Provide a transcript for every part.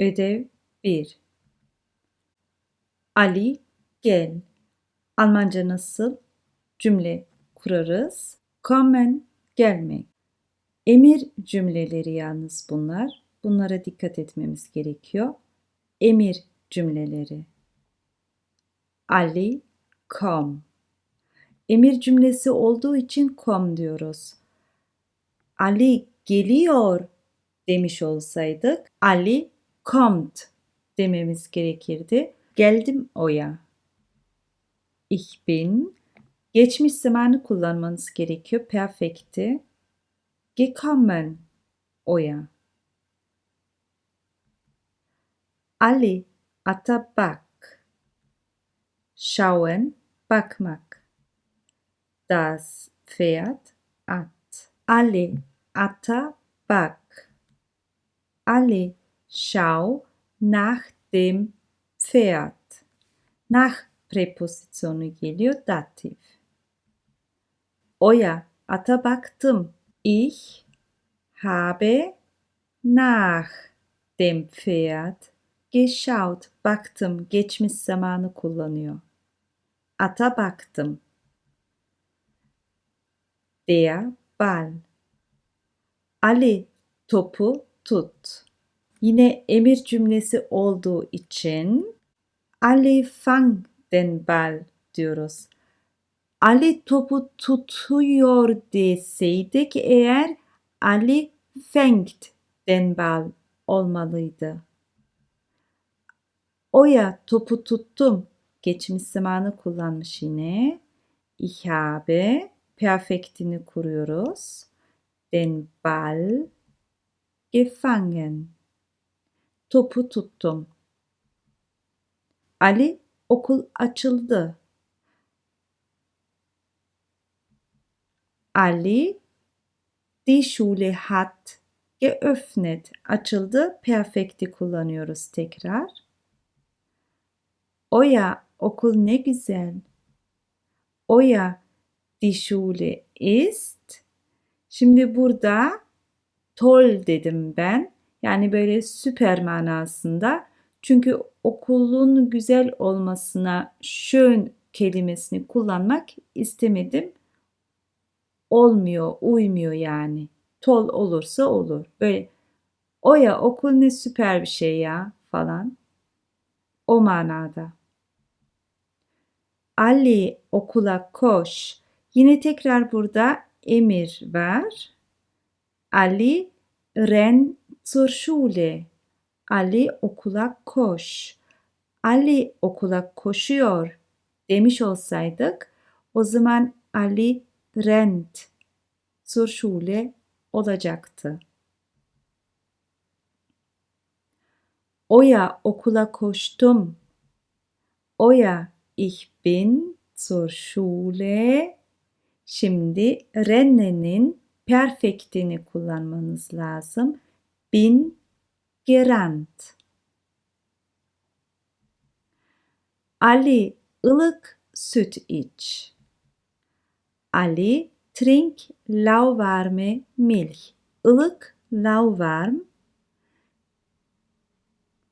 Ödev 1 Ali gel. Almanca nasıl cümle kurarız? Kommen gelmek. Emir cümleleri yalnız bunlar. Bunlara dikkat etmemiz gerekiyor. Emir cümleleri. Ali kom. Emir cümlesi olduğu için kom diyoruz. Ali geliyor demiş olsaydık Ali kommt dememiz gerekirdi. Geldim oya. Ich bin geçmiş zamanı kullanmanız gerekiyor. Perfekti. Gekommen oya. Ali ata bak. Schauen bakmak. Das Pferd at. Ali ata bak. Ali schau nach dem Pferd. Nach preposisyonu geliyor datif. Oya ata baktım. Ich habe nach dem Pferd geschaut. Baktım geçmiş zamanı kullanıyor. Ata baktım. Der Ball. Ali topu tut. Yine emir cümlesi olduğu için Ali fang den Ball diyoruz. Ali topu tutuyor deseydik eğer Ali fängt den Ball olmalıydı. Oya topu tuttum. Geçmiş zamanı kullanmış yine. Ich habe perfektini kuruyoruz. Den Ball gefangen. Topu tuttum. Ali okul açıldı. Ali die Schule hat geöffnet. Açıldı. Perfekti kullanıyoruz tekrar. Oya okul ne güzel. Oya die Schule ist. Şimdi burada toll dedim ben. Yani böyle süper manasında. Çünkü okulun güzel olmasına schön kelimesini kullanmak istemedim. Olmuyor, uymuyor yani. Tol olursa olur. Böyle o ya okul ne süper bir şey ya falan. O manada. Ali okula koş. Yine tekrar burada emir var. Ali ren zur Schule. Ali okula koş. Ali okula koşuyor demiş olsaydık o zaman Ali rennt zur Schule olacaktı. Oya okula koştum. Oya ich bin zur Schule. Şimdi rennenin perfektini kullanmanız lazım. Bin gerannt. Ali ılık süt iç. Ali trink lauwarme Milch. Ilık lauwarm.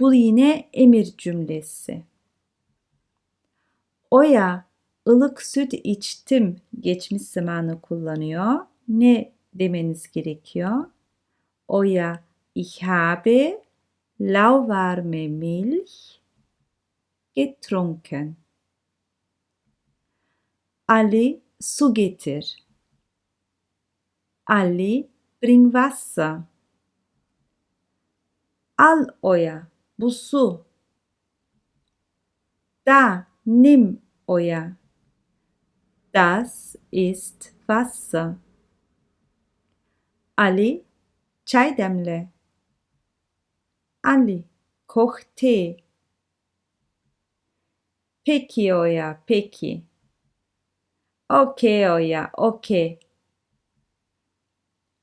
Bu yine emir cümlesi. Oya ılık süt içtim geçmiş zamanı kullanıyor. Ne demeniz gerekiyor? Oya ich habe lauwarme Milch getrunken. Ali su getir. Ali bring Wasser. Al Oya bu. Da nimm Oya. Das ist Wasser. Ali çay demle. Ali koch Tee. Peki Oya, peki. Okey Oya, okey.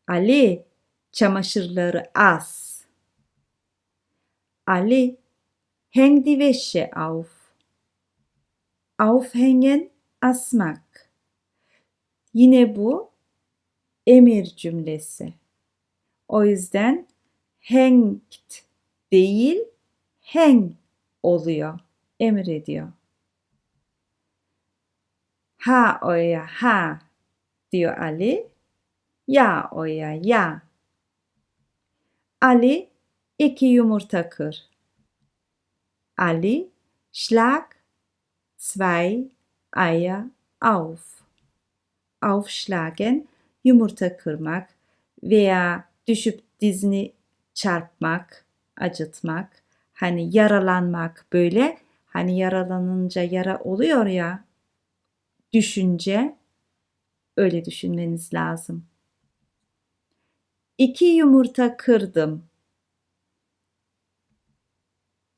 Ali çamaşırları as. Ali häng die Wäsche auf. Aufhängen asmak. Yine bu emir cümlesi. O yüzden hängt değil hang oluyor. Emrediyor. Ha oya ha diyor Ali. Ya oya ya. Ali iki yumurta kır. Ali schlag zwei Eier auf. Aufschlagen yumurta kırmak veya düşüp dizini çarpmak, acıtmak, hani yaralanmak böyle. Hani yaralanınca yara oluyor ya düşünce öyle düşünmeniz lazım. İki yumurta kırdım.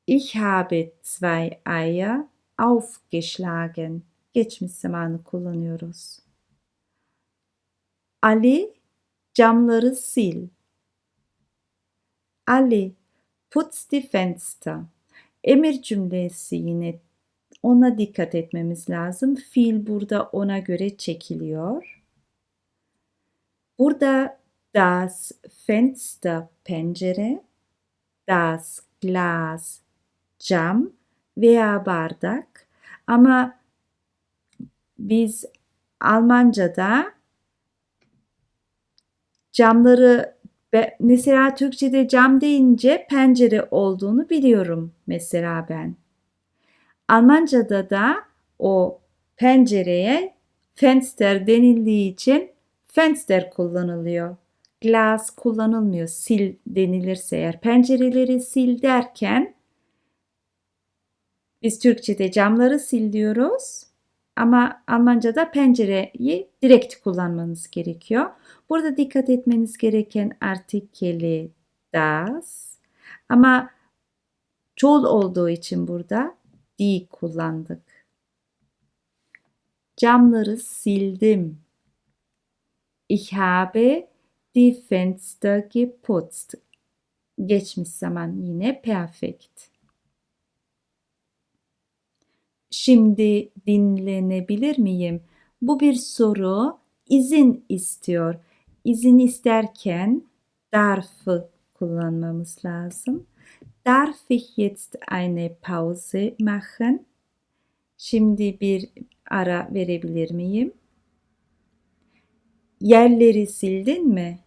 Ich habe zwei Eier aufgeschlagen. Geçmiş zamanı kullanıyoruz. Ali camları sil. Ali putz die Fenster. Emir cümlesi yine ona dikkat etmemiz lazım. Fiil burada ona göre çekiliyor. Burada das Fenster pencere, das Glas cam veya bardak ama biz Almanca'da camları mesela Türkçe'de cam deyince pencere olduğunu biliyorum mesela ben. Almanca'da da o pencereye Fenster denildiği için Fenster kullanılıyor. Glas kullanılmıyor sil denilirse eğer. Pencereleri sil derken biz Türkçe'de camları sil diyoruz ama Almanca'da pencereyi direkt kullanmanız gerekiyor. Burada dikkat etmeniz gereken artikeli das ama çoğul olduğu için burada die kullandık. Camları sildim. Ich habe die Fenster geputzt. Geçmiş zaman yine perfekt. Şimdi dinlenebilir miyim? Bu bir soru. İzin istiyor. İzin isterken darf'ı kullanmamız lazım. Darf ich jetzt eine Pause machen? Şimdi bir ara verebilir miyim? Yerleri sildin mi?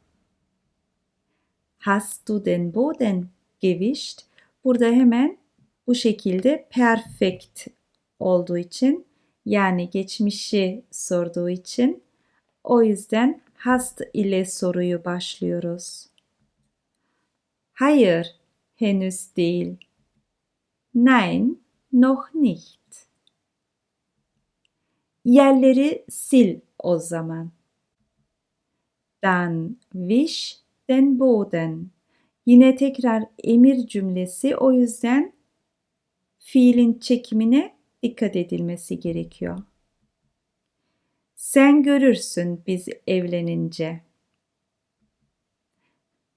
Hast du den Boden gewischt? Burada hemen bu şekilde perfect olduğu için yani geçmişi sorduğu için o yüzden hast ile soruyu başlıyoruz. Hayır, henüz değil. Nein, noch nicht. Yerleri sil o zaman. Dann wisch den Boden. Yine tekrar emir cümlesi o yüzden fiilin çekimine dikkat edilmesi gerekiyor. Sen görürsün biz evlenince.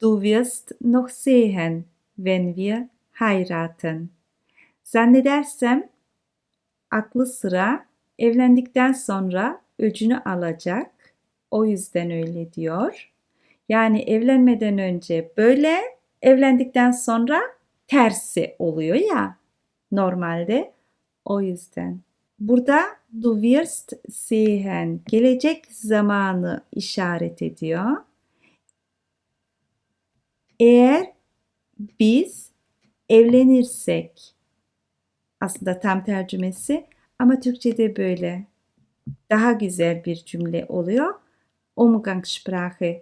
Du wirst noch sehen, wenn wir heiraten. Zannedersem aklı sıra evlendikten sonra öcünü alacak. O yüzden öyle diyor. Yani evlenmeden önce böyle, evlendikten sonra tersi oluyor ya normalde. O yüzden. Burada du wirst sehen gelecek zamanı işaret ediyor. Eğer biz evlenirsek aslında tam tercümesi ama Türkçe'de böyle daha güzel bir cümle oluyor. Umgangssprache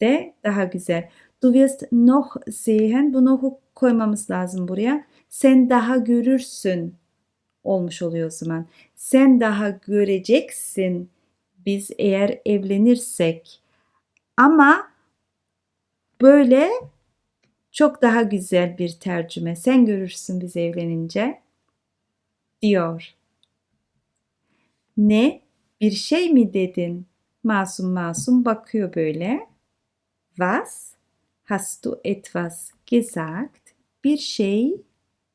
de daha güzel. Du wirst noch sehen. Bu noch'u koymamız lazım buraya. Sen daha görürsün olmuş oluyor o zaman. Sen daha göreceksin biz eğer evlenirsek. Ama böyle çok daha güzel bir tercüme. Sen görürsün biz evlenince diyor. Ne? Bir şey mi dedin? Masum masum bakıyor böyle. Was? Hast du etwas gesagt? Bir şey,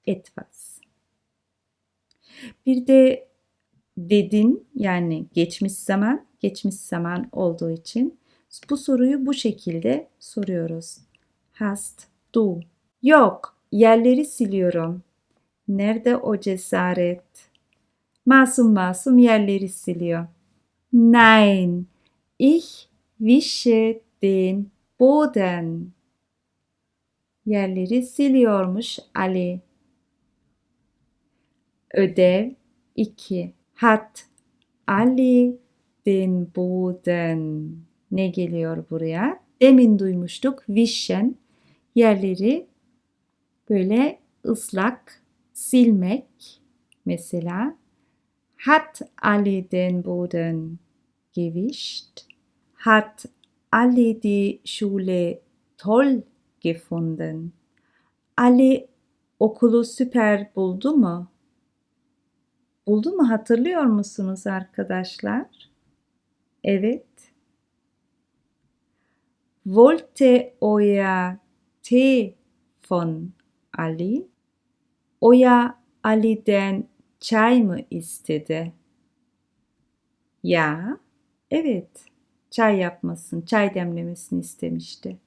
etwas. Bir de dedin yani geçmiş zaman, geçmiş zaman olduğu için bu soruyu bu şekilde soruyoruz. Hast du. Yok, yerleri siliyorum. Nerede o cesaret? Masum masum yerleri siliyor. Nein, ich wische den Boden. Yerleri siliyormuş Ali. Ödev 2. Hat Ali den Boden. Ne geliyor buraya? Demin duymuştuk. Wischen yerleri böyle ıslak silmek mesela. Hat Ali den Boden gewischt? Hat Ali die Schule toll gefunden? Ali okulu süper buldu mu? Buldu mu hatırlıyor musunuz arkadaşlar? Evet. Wollte euer Tee von Ali? Oya Ali'den çay mı istedi? Ya, evet. Çay yapmasın, çay demlemesini istemişti.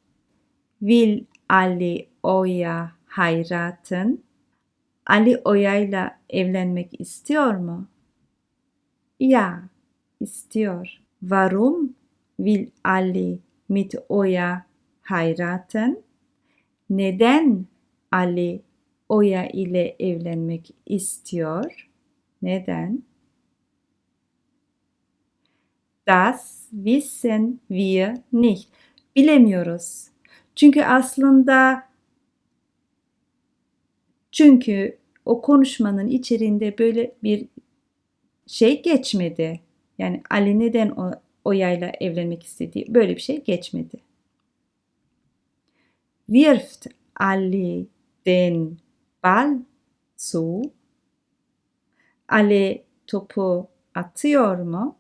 Will Ali Oya heiraten? Ali Oya'yla evlenmek istiyor mu? Ya, istiyor. Warum will Ali mit Oya heiraten? Neden Ali Oya ile evlenmek istiyor? Neden? Das wissen wir nicht. Bilemiyoruz. Çünkü aslında çünkü o konuşmanın içerisinde böyle bir şey geçmedi. Yani Ali neden o, Oya'yla evlenmek istediği böyle bir şey geçmedi. Wirft Ali den Ball zu? Ali topu atıyor mu?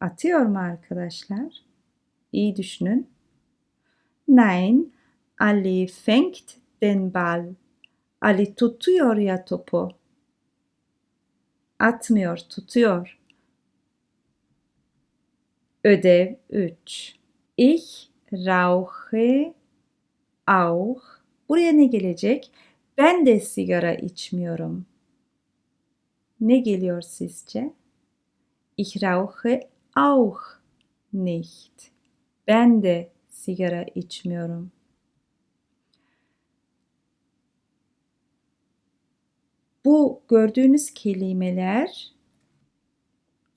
Atıyor mu arkadaşlar? İyi düşünün. Nein, Ali fängt den Ball. Ali tutuyor ya topu. Atmıyor, tutuyor. Ödev 3. Ich rauche auch. Buraya ne gelecek? Ben de sigara içmiyorum. Ne geliyor sizce? Ich rauche auch nicht. Ben de sigara içmiyorum. Bu gördüğünüz kelimeler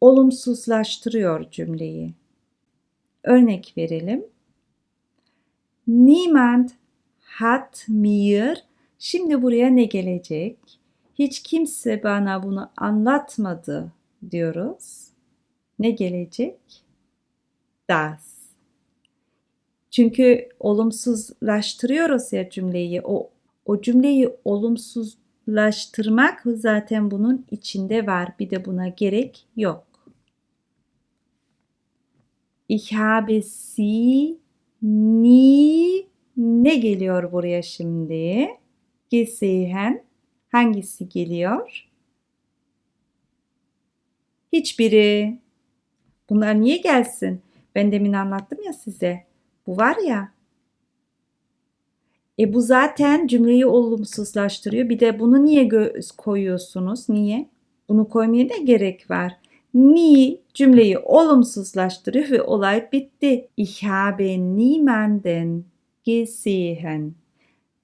olumsuzlaştırıyor cümleyi. Örnek verelim. Niemand hat mir Şimdi buraya ne gelecek? Hiç kimse bana bunu anlatmadı diyoruz. Ne gelecek? Das. Çünkü olumsuzlaştırıyoruz ya cümleyi. O, o cümleyi olumsuzlaştırmak zaten bunun içinde var. Bir de buna gerek yok. Ich habe sie nie ne geliyor buraya şimdi? Gesehen hangisi geliyor? Hiçbiri. Bunlar niye gelsin? Ben demin anlattım ya size. Bu var ya. E bu zaten cümleyi olumsuzlaştırıyor. Bir de bunu niye koyuyorsunuz? Niye? Bunu koymaya da gerek var. Ni cümleyi olumsuzlaştırıyor ve olay bitti. Ich habe niemanden gesehen.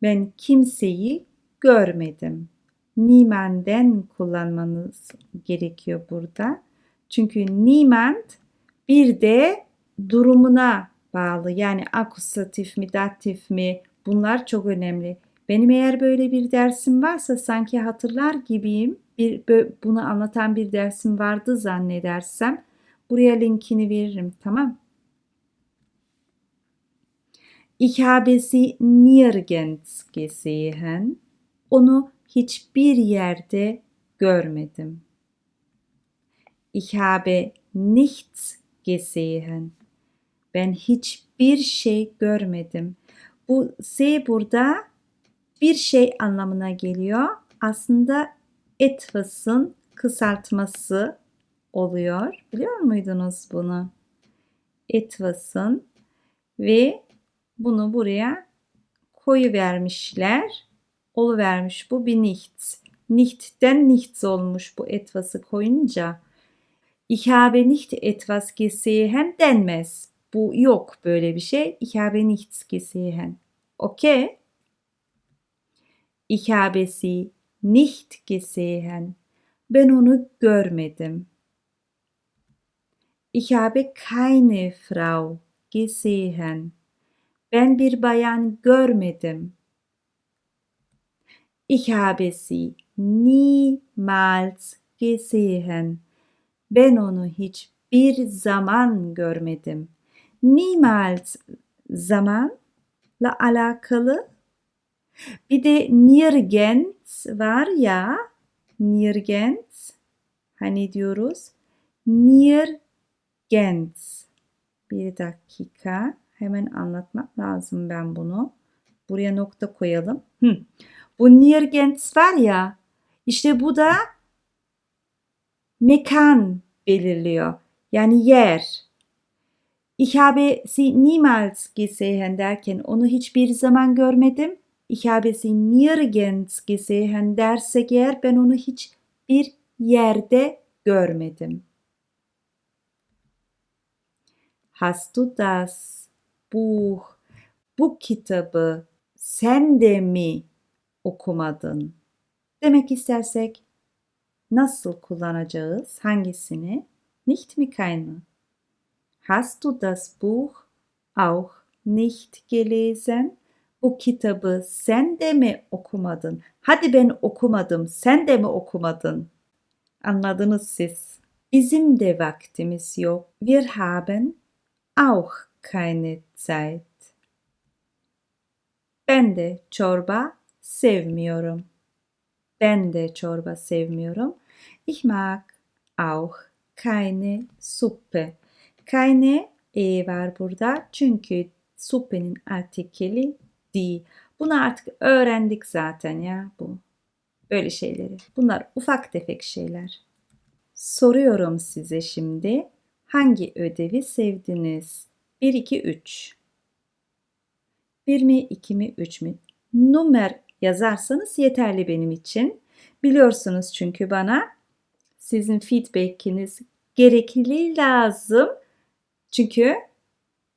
Ben kimseyi görmedim. Niemanden kullanmanız gerekiyor burada. Çünkü niemand bir de durumuna bağlı. Yani akusatif mi, datif mi bunlar çok önemli. Benim eğer böyle bir dersim varsa sanki hatırlar gibiyim. Bir, bunu anlatan bir dersim vardı zannedersem. Buraya linkini veririm tamam. Ich habe sie nirgends gesehen. Onu hiçbir yerde görmedim. Ich habe nichts gesehen. Ben hiçbir şey görmedim. Bu S burada bir şey anlamına geliyor. Aslında etwas'ın kısaltması oluyor. Biliyor muydunuz bunu? Etwas'ın ve bunu buraya koyu vermişler. Olu vermiş bu bir nichts. Nicht'ten nichts olmuş bu etvası koyunca. Ich habe nicht etwas gesehen denmez. Bu yok böyle bir şey. Ich habe nichts gesehen. Okay? Ich habe sie nicht gesehen. Ben onu görmedim. Ich habe keine Frau gesehen. Ben bir bayan görmedim. Ich habe sie niemals gesehen. Ben onu hiçbir zaman görmedim. Niemals zamanla alakalı. Bir de nirgends var ya. Nirgends. Hani diyoruz? Nirgends. Bir dakika. Hemen anlatmak lazım ben bunu. Buraya nokta koyalım. Hı. Bu nirgends var ya. İşte bu da mekan belirliyor. Yani yer. Ich habe sie niemals gesehen derken onu hiçbir zaman görmedim. Ich habe sie nirgends gesehen dersek eğer ben onu hiçbir yerde görmedim. Hast du das Buch, bu kitabı sen de mi okumadın? Demek istersek nasıl kullanacağız? Hangisini? Nicht mi keine? Hast du das Buch auch nicht gelesen? Bu kitabı sen de mi okumadın? Hadi ben okumadım, sen de mi okumadın? Anladınız siz. Bizim de vaktimiz yok. Wir haben auch keine Zeit. Ben de çorba sevmiyorum. Ben de çorba sevmiyorum. Ich mag auch keine Suppe. Keine e var burada çünkü suppenin artikeli di. Bunu artık öğrendik zaten ya bu. Böyle şeyleri. Bunlar ufak tefek şeyler. Soruyorum size şimdi. Hangi ödevi sevdiniz? 1, 2, 3. 1 mi, 2 mi, 3 mü? Numer yazarsanız yeterli benim için. Biliyorsunuz çünkü bana sizin feedback'iniz gerekli lazım. Çünkü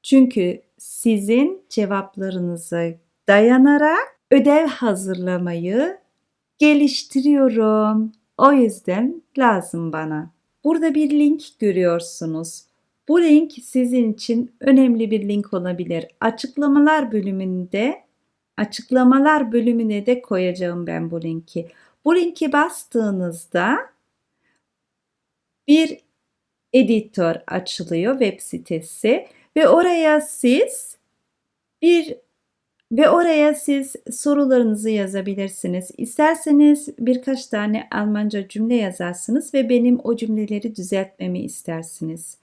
çünkü sizin cevaplarınıza dayanarak ödev hazırlamayı geliştiriyorum. O yüzden lazım bana. Burada bir link görüyorsunuz. Bu link sizin için önemli bir link olabilir. Açıklamalar bölümünde açıklamalar bölümüne de koyacağım ben bu linki. Bu linki bastığınızda bir editör açılıyor web sitesi ve oraya siz bir ve oraya siz sorularınızı yazabilirsiniz. İsterseniz birkaç tane Almanca cümle yazarsınız ve benim o cümleleri düzeltmemi istersiniz.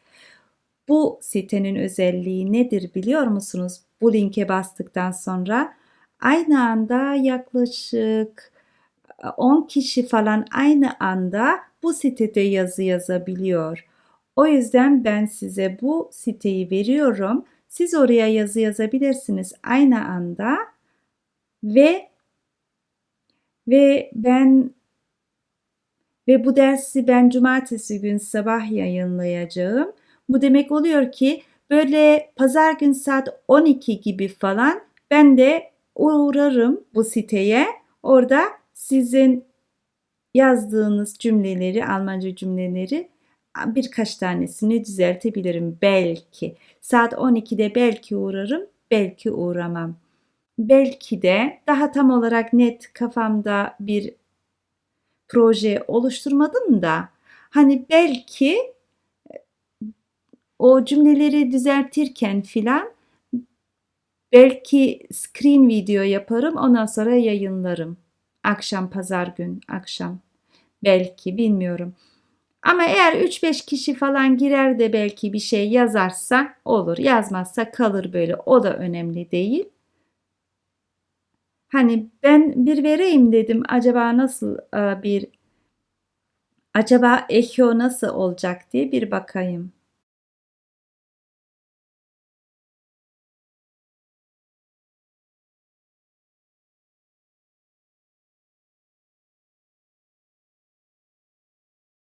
Bu sitenin özelliği nedir biliyor musunuz? Bu linke bastıktan sonra aynı anda yaklaşık 10 kişi falan aynı anda bu sitede yazı yazabiliyor. O yüzden ben size bu siteyi veriyorum. Siz oraya yazı yazabilirsiniz aynı anda ve ve ben ve bu dersi ben cumartesi gün sabah yayınlayacağım. Bu demek oluyor ki böyle pazar gün saat 12 gibi falan ben de uğrarım bu siteye. Orada sizin yazdığınız cümleleri, Almanca cümleleri birkaç tanesini düzeltebilirim belki. Saat 12'de belki uğrarım, belki uğramam. Belki de daha tam olarak net kafamda bir proje oluşturmadım da hani belki o cümleleri düzeltirken filan belki screen video yaparım ondan sonra yayınlarım. Akşam pazar gün akşam. Belki bilmiyorum. Ama eğer 3-5 kişi falan girer de belki bir şey yazarsa olur. Yazmazsa kalır böyle. O da önemli değil. Hani ben bir vereyim dedim. Acaba nasıl e, bir acaba echo nasıl olacak diye bir bakayım.